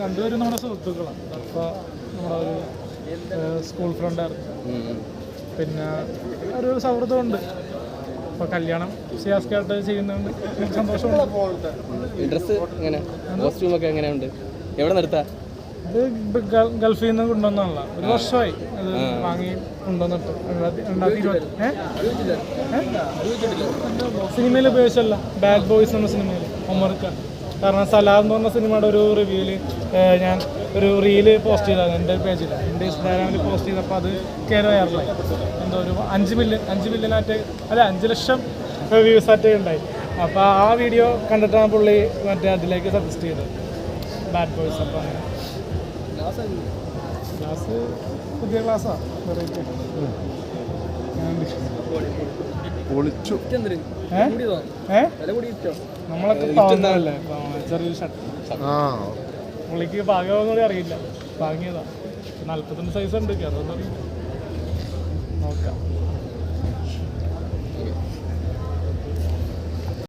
രണ്ടുപേരും നമ്മുടെ സുഹൃത്തുക്കളാണ്. അപ്പോൾ നമ്മുടെ ഒരു സ്കൂൾ ഫ്രണ്ടായിരുന്നു പിന്നെ ഒരു സൗഹൃദമുണ്ട് അപ്പോൾ കല്യാണം സിയാസ്കായിട്ട് ചെയ്യുന്നതുകൊണ്ട് എനിക്ക് സന്തോഷമുണ്ട് ഡ്രസ്സ് എങ്ങനെ? എങ്ങനെയുണ്ട്? എവിടെ നിർത്താ? ഇത് ഗൾഫിൽ നിന്ന് കൊണ്ടുവന്നതല്ല ഒരു വർഷമായി അത് വാങ്ങി കൊണ്ടുവന്നിട്ട്. സിനിമയിൽ ഉപയോഗിച്ചല്ല ബാഡ് ബോയ്സ് എന്ന സിനിമയിൽ. ഒമർക്ക കാരണം സലാം എന്ന് പറഞ്ഞ സിനിമയുടെ ഒരു റിവ്യൂവിൽ ഞാൻ ഒരു റീൽ പോസ്റ്റ് ചെയ്തായിരുന്നു എന്റെ പേജിൽ എന്റെ ഇൻസ്റ്റാഗ്രാമിൽ പോസ്റ്റ് ചെയ്തപ്പോൾ അത് കയറി വയറിലായി എന്തോ ഒരു അഞ്ച് മില്യൺ അഞ്ച് മില്യനായിട്ട് അല്ല അഞ്ച് ലക്ഷം വ്യൂസ് ആയിട്ട് ഉണ്ടായി. അപ്പോൾ ആ വീഡിയോ കണ്ടിട്ടാണ് പുള്ളി മറ്റേ അതിലേക്ക് സജസ്റ്റ് ചെയ്തത്. ബാഡ് ബോയ്സ് അപ്പോൾ അങ്ങനെ. ക്ലാസ് പുതിയ ക്ലാസ്സാണ് വെറൈറ്റി പൊളിച്ചു. നമ്മളൊക്കെ പാവുന്നതല്ലേ ചെറിയൊരു ഷർട്ട്. പുള്ളിക്ക് പാകമാകുന്ന കൂടി അറിയില്ല. പാങ്ങിയതാ നാല്പത്തിരണ്ട് സൈസ് ഉണ്ട് അതൊന്നും നോക്കാം.